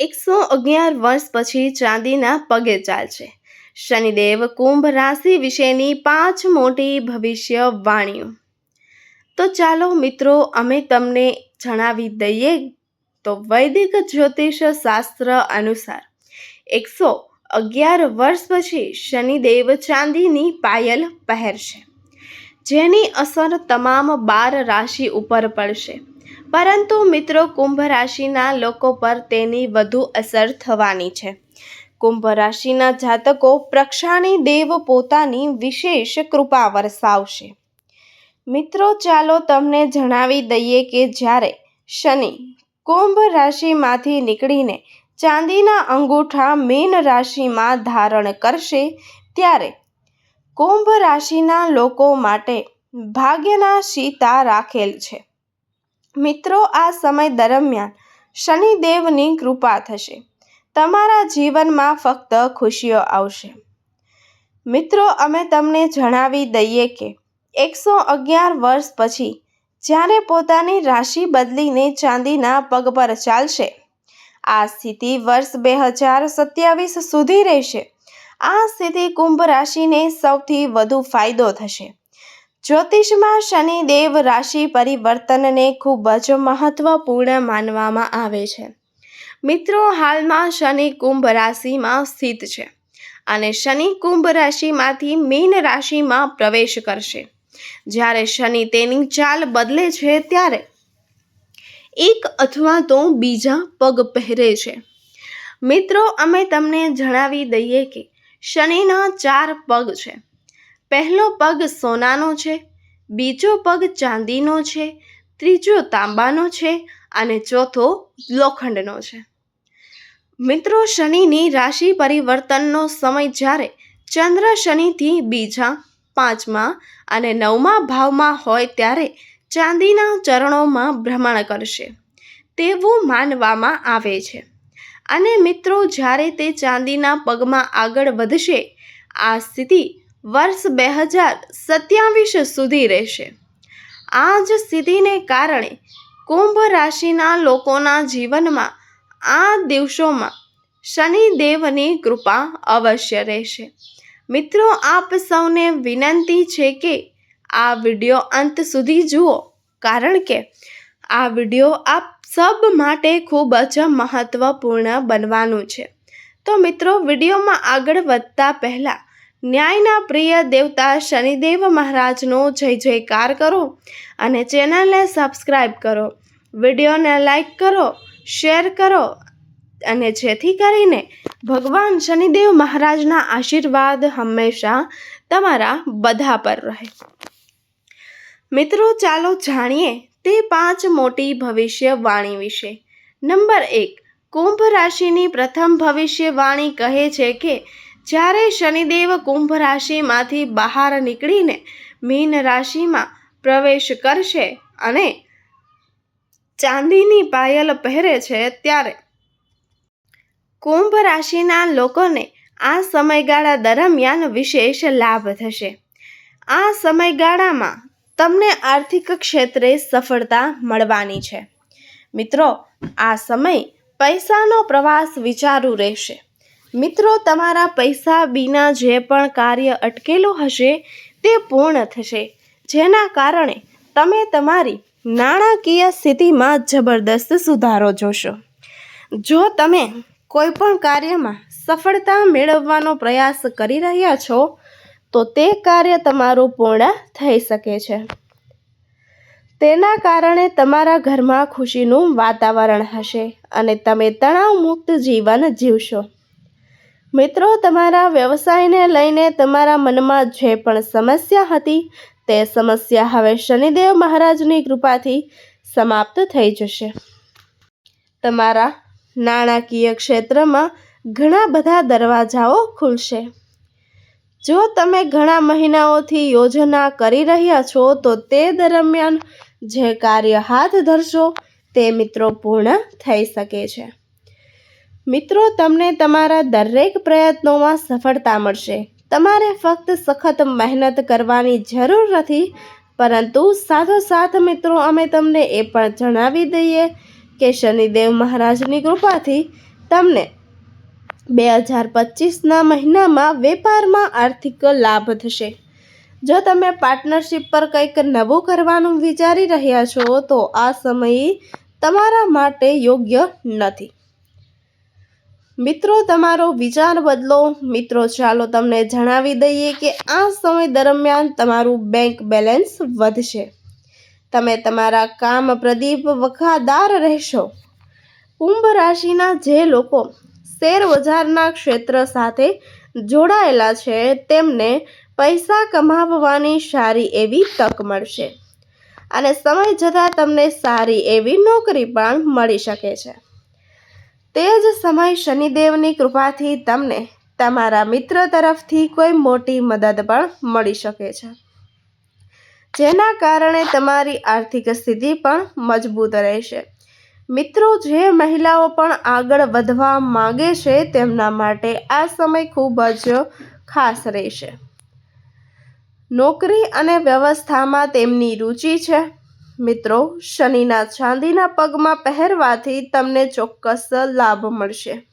એકસો અગિયાર વર્ષ પછી ચાંદીના પગે ચાલશે. શનિદેવ કુંભ રાશિ વિશેની પાંચ મોટી ભવિષ્યવાણીઓ. તો ચાલો મિત્રો, અમે તમને જણાવી દઈએ તો વૈદિક જ્યોતિષ શાસ્ત્ર અનુસાર, એકસો અગિયાર વર્ષ પછી શનિદેવ ચાંદીની પાયલ પહેરશે. જેની અસર તમામ બાર રાશિ ઉપર પડશે. પરંતુ મિત્રો કુંભ રાશિના લોકો પર તેની વધુ અસર થવાની છે. કુંભ રાશિના જાતકો પ્રક્ષાણી દેવ પોતાની વિશેષ કૃપા વરસાવશે. મિત્રો, ચાલો તમને જણાવી દઈએ કે જ્યારે શનિ કુંભ રાશિમાંથી નીકળીને ચાંદીના અંગૂઠા મીન રાશિમાં ધારણ કરશે, ત્યારે કુંભ રાશિના લોકો માટે ભાગ્યના સીતા રાખેલ છે. મિત્રો, આ સમય દરમિયાન શનિદેવની કૃપા થશે. તમારા જીવનમાં ફક્ત ખુશીઓ આવશે. મિત્રો, અમે તમને જણાવી દઈએ કે એકસો અગિયાર વર્ષ પછી જ્યારે પોતાની રાશિ બદલીને ચાંદીના પગ પર ચાલશે, આ સ્થિતિ વર્ષ બે હજાર સત્યાવીસ સુધી રહેશે. આ સ્થિતિ કુંભ રાશિને સૌથી વધુ ફાયદો થશે. જ્યોતિષમાં શનિદેવ રાશિ પરિવર્તનને ખૂબ જ મહત્વપૂર્ણ માનવામાં આવે છે. મિત્રો, હાલમાં શનિ કુંભ રાશિમાં સ્થિત છે અને શનિ કુંભ રાશિમાંથી મીન રાશિમાં પ્રવેશ કરશે. જ્યારે શનિ તેની ચાલ બદલે છે ત્યારે એક અથવા તો બીજા પગ પહેરે છે. મિત્રો, અમે તમને જણાવી દઈએ કે શનિના ચાર પગ છે. પહેલો પગ સોનાનો છે, બીજો પગ ચાંદીનો છે, ત્રીજો તાંબાનો છે અને ચોથો લોખંડનો છે. મિત્રો, શનિની રાશિ પરિવર્તનનો સમય જ્યારે ચંદ્ર શનિથી બીજા પાંચમા અને નવમા ભાવમાં હોય ત્યારે ચાંદીના ચરણોમાં ભ્રમણ કરશે, તેવું માનવામાં આવે છે. અને મિત્રો, જ્યારે તે ચાંદીના પગમાં આગળ વધશે, આ સ્થિતિ વર્ષ બે હજાર સત્યાવીસ સુધી રહેશે. આ જ સ્થિતિને કારણે કુંભ રાશિના લોકોના જીવનમાં આ દિવસોમાં શનિદેવની કૃપા અવશ્ય રહેશે. મિત્રો, આપ સૌને વિનંતી છે કે આ વીડિયો અંત સુધી જુઓ, કારણ કે આ વીડિયો આપ સબ માટે ખૂબ જ મહત્વપૂર્ણ બનવાનું છે. તો મિત્રો, વિડીયોમાં આગળ વધતા પહેલાં ન્યાયના પ્રિય દેવતા શનિદેવ મહારાજનો જય જયકાર કરો અને ચેનલને સબસ્ક્રાઈબ કરો. વિડીયોને લાઈક કરો, શેર કરો અને જેથી કરીને ભગવાન શનિદેવ મહારાજના આશીર્વાદ હંમેશા તમારા બધા પર રહે. મિત્રો, ચાલો જાણીએ તે પાંચ મોટી ભવિષ્યવાણી વિશે. નંબર એક, કુંભ રાશિની પ્રથમ ભવિષ્યવાણી કહે છે કે જ્યારે શનિદેવ કુંભ રાશિમાંથી બહાર નીકળીને મીન રાશિમાં પ્રવેશ કરશે અને ચાંદીની પાયલ પહેરે છે ત્યારે કુંભ રાશિના લોકોને આ સમયગાળા દરમિયાન વિશેષ લાભ થશે. આ સમયગાળામાં તમને આર્થિક ક્ષેત્રે સફળતા મળવાની છે. મિત્રો, આ સમય પૈસાનો પ્રવાસ વિચારું રહેશે. મિત્રો, તમારા પૈસા વિના જે પણ કાર્ય અટકેલું હશે, તે પૂર્ણ થશે. જેના કારણે તમે તમારી નાણાકીય સ્થિતિમાં જબરદસ્ત સુધારો જોશો. જો તમે કોઈ પણ કાર્યમાં સફળતા મેળવવાનો પ્રયાસ કરી રહ્યા છો, તો તે કાર્ય તમારું પૂર્ણ થઈ શકે છે. તેના કારણે તમારા ઘરમાં ખુશીનું વાતાવરણ હશે અને તમે તણાવ મુક્ત જીવન જીવશો. મિત્રો, તમારા વ્યવસાયને લઈને તમારા મનમાં જે પણ સમસ્યા હતી, તે સમસ્યા હવે શનિદેવ મહારાજની કૃપાથી સમાપ્ત થઈ જશે. તમારા નાણાકીય ક્ષેત્રમાં ઘણા બધા દરવાજાઓ ખુલશે. જો તમે ઘણા મહિનાઓથી યોજના કરી રહ્યા છો, તો તે દરમિયાન જે કાર્ય હાથ ધરશો, તે મિત્રો પૂર્ણ થઈ શકે છે. મિત્રો, તમને તમારા દરેક પ્રયત્નોમાં સફળતા મળશે. તમારે ફક્ત સખત મહેનત કરવાની જરૂર નથી, પરંતુ સાથોસાથ મિત્રો, અમે તમને એ પણ જણાવી દઈએ કે શનિદેવ મહારાજની કૃપાથી તમને બે હજાર પચીસના મહિનામાં વેપારમાં આર્થિક લાભ થશે. જો તમે પાર્ટનરશિપ પર કંઈક નવું કરવાનું વિચારી રહ્યા છો, તો આ સમય તમારા માટે યોગ્ય નથી. મિત્રો, તમારો વિચાર બદલો. મિત્રો, ચાલો તમને જણાવી દઈએ કે આ સમય દરમિયાન તમારું બેંક બેલેન્સ વધશે. તમે તમારા કામ પ્રદીપ વખાદાર રહેશો. કુંભ રાશિના જે લોકો શેર બજારના ક્ષેત્ર સાથે જોડાયેલા છે, તેમને પૈસા કમાવવાની સારી એવી તક મળશે. અને સમય જતાં તમને સારી એવી નોકરી પણ મળી શકે છે. તે જ સમય શનિદેવની કૃપાથી તમને તમારા મિત્ર તરફથી કોઈ મોટી મદદ પણ મળી શકે છે. જેના કારણે તમારી આર્થિક સ્થિતિ પણ મજબૂત રહેશે. મિત્રો, જે મહિલાઓ પણ આગળ વધવા માગે છે તેમના માટે આ સમય ખૂબ જ ખાસ રહેશે. નોકરી અને વ્યવસ્થામાં તેમની રુચિ છે. મિત્રો, શનિના ચાંદીના પગમાં પહેરવાથી તમને ચોક્કસ લાભ મળશે.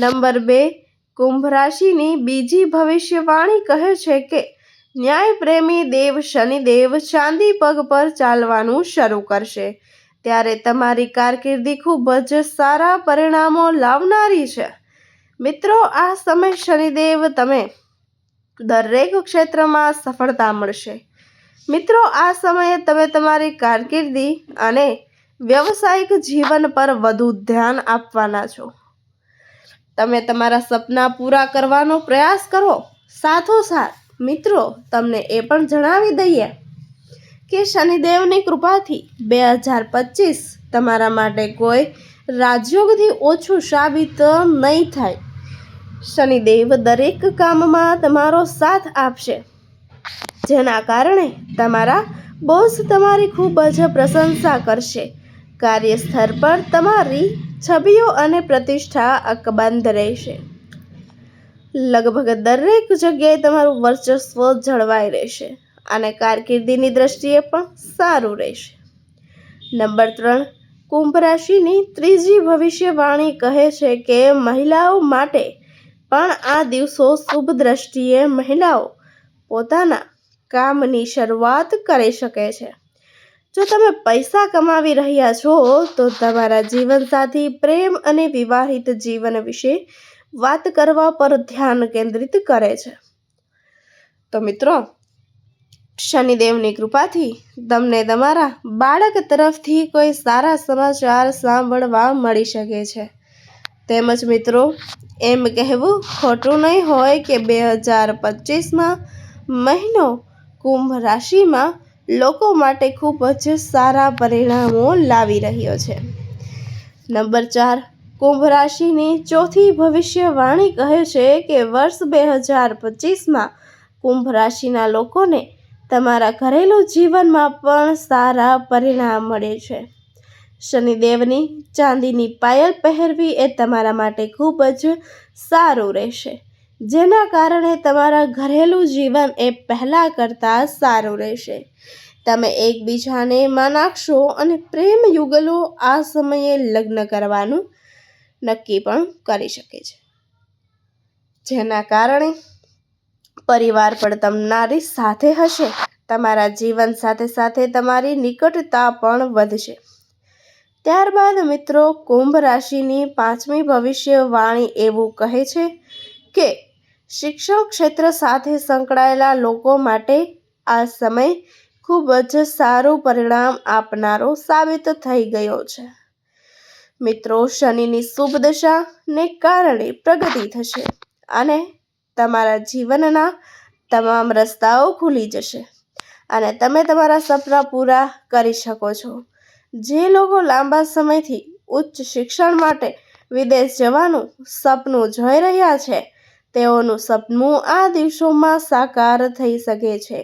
નંબર બે, કુંભ રાશિની બીજી ભવિષ્યવાણી કહે છે કે ન્યાયપ્રેમી દેવ શનિદેવ ચાંદી પગ પર ચાલવાનું શરૂ કરશે. ત્યારે તમારી કારકિર્દી ખૂબ જ સારા પરિણામો લાવનારી છે. મિત્રો, આ સમય શનિદેવ તમે દરેક ક્ષેત્રમાં સફળતા મળશે. મિત્રો, આ સમયે તમે તમારી કારકિર્દી અને વ્યવસાયિક જીવન પર વધુ ધ્યાન આપવાના છો. તમે તમારા સપના પૂરા કરવાનો પ્રયાસ કરો. સાથોસાથ, મિત્રો, તમને એ પણ જણાવી દઈએ કે શનિદેવની કૃપાથી બે હજાર પચીસ તમારા માટે કોઈ રાજયોગથી ઓછું સાબિત નહીં થાય. શનિદેવ દરેક કામમાં તમારો સાથ આપશે. જેના કારણે તમારા બોસ તમારી ખૂબ જ પ્રશંસા કરશે. કાર્યસ્થળ પર તમારી છબીઓ અને પ્રતિષ્ઠા અકબંધ રહેશે. લગભગ દરેક જગ્યાએ તમારું વર્ચસ્વ જળવાઈ રહેશે અને કારકિર્દીની દ્રષ્ટિએ પણ સારું રહેશે. નંબર ત્રણ, કુંભ રાશિની ત્રીજી ભવિષ્યવાણી કહે છે કે મહિલાઓ માટે પણ આ દિવસો શુભ દ્રષ્ટિએ મહિલાઓ પોતાના કામની શરૂઆત કરી શકે છે. જો તમે પૈસા કમાવી રહ્યા છો, તો તમારા જીવનસાથી પ્રેમ અને વિવાહિત જીવન વિશે વાત કરવા પર ધ્યાન કેન્દ્રિત કરે છે. તો મિત્રો, શનિદેવની કૃપાથી તમને તમારા બાળક તરફથી કોઈ સારા સમાચાર સાંભળવા મળી શકે છે. તેમજ મિત્રો, એમ કહેવું ખોટું નહીં હોય કે બે હજાર પચીસમાં મહિનો કુંભ રાશિમાં લોકો માટે ખૂબ જ સારા પરિણામો લાવી રહ્યો છે. નંબર ચાર, કુંભ રાશિની ચોથી ભવિષ્યવાણી કહે છે કે વર્ષ બે હજાર પચીસમાં કુંભ રાશિના લોકોને તમારા ઘરેલું જીવનમાં પણ સારા પરિણામ મળે છે. શનિદેવની ચાંદીની પાયલ પહેરવી એ તમારા માટે ખૂબ જ સારું રહેશે. જેના કારણે તમારા ઘરેલું જીવન એ પહેલાં કરતાં સારું રહેશે. તમે એકબીજાને નાખશો અને પ્રેમ યુગલો આ સમયે લગ્ન કરવાનું નક્કી પણ કરી શકે છે. જેના કારણે પરિવાર પણ તમારી સાથે હશે. તમારા જીવન સાથે સાથે તમારી નિકટતા પણ વધશે. ત્યારબાદ મિત્રો, કુંભ રાશિની પાંચમી ભવિષ્યવાણી એવું કહે છે કે શિક્ષણ ક્ષેત્ર સાથે સંકળાયેલા લોકો માટે આ સમય ખૂબ જ સારું પરિણામ આપનારો સાબિત થઈ ગયો છે. મિત્રો, શનિની શુભ દશાને કારણે પ્રગતિ થશે અને તમારા જીવનના તમામ રસ્તાઓ ખુલી જશે અને તમે તમારા સપના પૂરા કરી શકો છો. જે લોકો લાંબા સમયથી ઉચ્ચ શિક્ષણ માટે વિદેશ જવાનું સપનું જોઈ રહ્યા છે તેઓનું સપનું આ દિવસોમાં સાકાર થઈ શકે છે.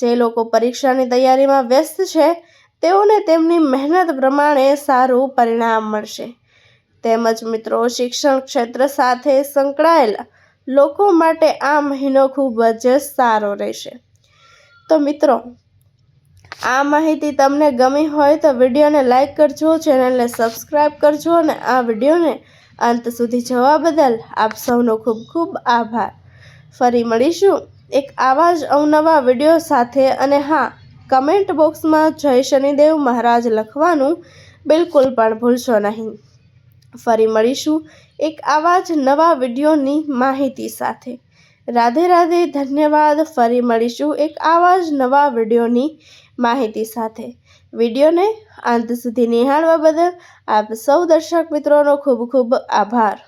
જે લોકો પરીક્ષાની તૈયારીમાં વ્યસ્ત છે, તેઓને તેમની મહેનત પ્રમાણે સારું પરિણામ મળશે. તેમજ મિત્રો, શિક્ષણ ક્ષેત્ર સાથે સંકળાયેલા લોકો માટે આ મહિનો ખૂબ જ સારો રહેશે. તો મિત્રો, આ માહિતી તમને ગમી હોય તો વિડીયોને લાઈક કરજો, ચેનલને સબસ્ક્રાઈબ કરજો અને આ વિડીયોને અંત સુધી જવા બદલ આપ સૌનો ખૂબ ખૂબ આભાર. ફરી મળીશું એક આવા જ અવનવા વીડિયો સાથે અને હા, કમેન્ટ બોક્સમાં જય શનિદેવ મહારાજ લખવાનું બિલકુલ પણ ભૂલશો નહીં. ફરી મળીશું એક આવા જ નવા વિડીયોની માહિતી સાથે. રાધે રાધે ધન્યવાદ. ફરી મળીશું એક આવા જ નવા વિડીયોની માહિતી સાથે. વિડીયોને અંત સુધી નિહાળવા બદલ આપ સૌ દર્શક મિત્રોનો ખૂબ ખૂબ આભાર.